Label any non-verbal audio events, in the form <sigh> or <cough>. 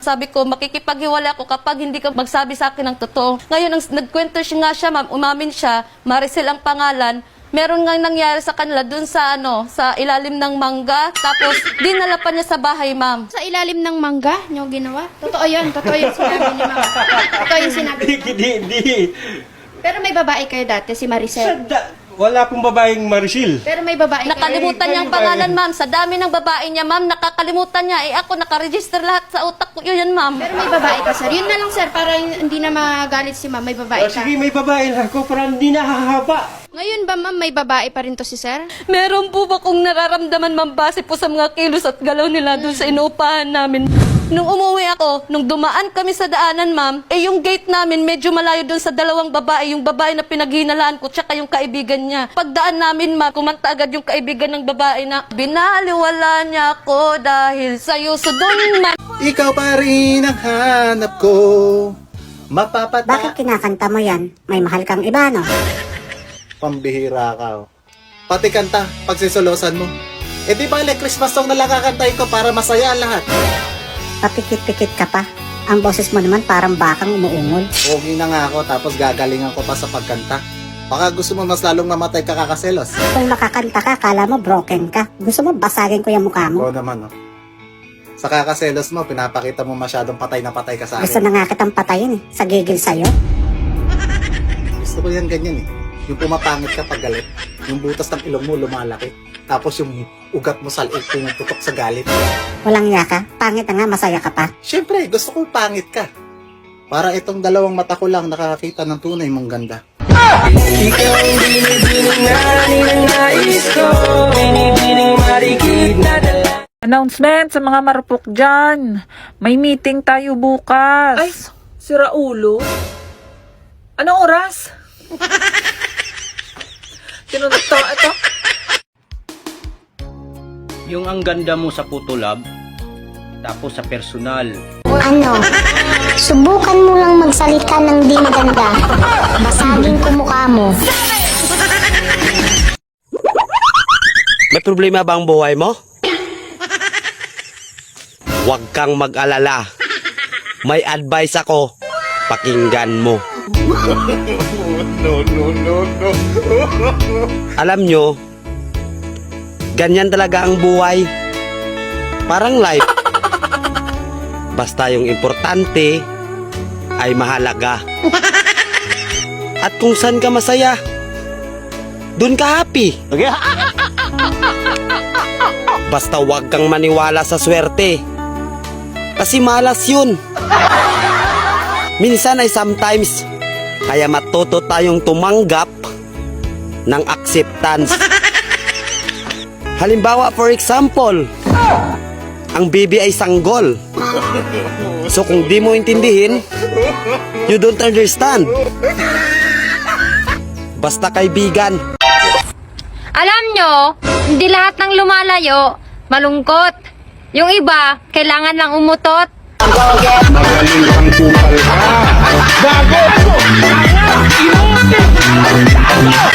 Sabi ko, makikipaghiwalay ako kapag hindi ka magsabi sa akin ng totoo. Ngayon, ang, nagkwento siya nga siya, ma'am, umamin siya, Maricel ang pangalan. Meron nga nangyari sa kanila dun sa ano, sa ilalim ng mangga. Tapos, dinala pa niya sa bahay, ma'am. Sa ilalim ng mangga niyo ginawa? Totoo yun. Totoo yung sinabi ni Mama. Totoo yung sinabi ni Mama. <laughs> Di, di. Pero may babae kayo dati, si Maricel. Sada, wala akong babaeng Marisil. Pero may babae kayo. Nakalimutan niya ang pangalan, ma'am. Sa dami ng babae niya, ma'am, nakakalimutan niya. Eh, ako, nakaregister lahat sa utak ko yun, ma'am. Pero may babae ka, sir. Yun na lang, sir, para hindi na magalit si ma'am. May babae O, ka. sige, may babae lang ako para hindi nahahaba. Ngayon ba, ma'am, may babae pa rin to si sir? Meron po ba kung nararamdaman, ma'am, base po sa mga kilos at galaw nila doon sa inuupahan namin? Nung umuwi ako, nung dumaan kami sa daanan, ma'am, eh yung gate namin medyo malayo doon sa dalawang babae, yung babae na pinaghinalaan ko, tsaka yung kaibigan niya. Pagdaan namin, ma'am, kumanta agad yung kaibigan ng babae na, binaliwala niya ako dahil sa'yo. So doon, ma'am, Ikaw pa rin ang hanap ko. Mapapata... Bakit kinakanta mo yan? May mahal kang iba, no? Pambihira ka. oh. Pati kanta, pagsisolosan mo. Eh di ba, Christmas song na lang kakantahin ko para masaya ang lahat. Papikit-pikit ka pa. Ang boses mo naman parang bakang umuungol. Pogi na nga ako, tapos gagalingan ko pa sa pagkanta. Baka gusto mo mas lalong mamatay ka kakaselos. Kung makakanta ka, kala mo broken ka. Gusto mo basagin ko yung mukha mo? Oo naman, oh. Sa kakaselos mo, pinapakita mo masyadong patay na patay ka sa Gusto akin. na nga kitang patayin eh. Sa gigil sa'yo. Gusto ko yan ganyan eh. Yung pumapangit ka pag galit. Yung butas ng ilong mo lumalaki. Tapos yung ugat mo sa liit pumuputok sa galit. Walang yaka. Pangit na nga, masaya ka pa. Siyempre, gusto ko pangit ka. Para itong dalawang mata ko lang nakakita ng tunay mong ganda. Ikaw ang binibining na ninanais ko. Binibining marikit na dala. Announcement sa mga marupok dyan. May meeting tayo bukas. Ay, si Raulo? Anong oras? <laughs> Sino to? Ito? Yung ang ganda mo sa putulab, tapos sa personal. Ano? Subukan mo lang magsalita ng di maganda. Basagin ko mukha mo. May problema ba ang buhay mo? Huwag kang mag-alala. May advice ako. Pakinggan mo. <laughs> Alam nyo, ganyan talaga ang buhay. Parang life. Basta yung importante ay mahalaga. At kung saan ka masaya, dun ka happy. Basta huwag kang maniwala sa swerte. Kasi malas yun. Minsan ay sometimes, kaya matuto tayong tumanggap ng acceptance. Halimbawa, for example, ang baby ay sanggol. So kung di mo intindihin, you don't understand. Basta kaibigan, Alam nyo, hindi lahat ng lumalayo, malungkot. Yung iba, kailangan lang umutot. Magaling. Gago!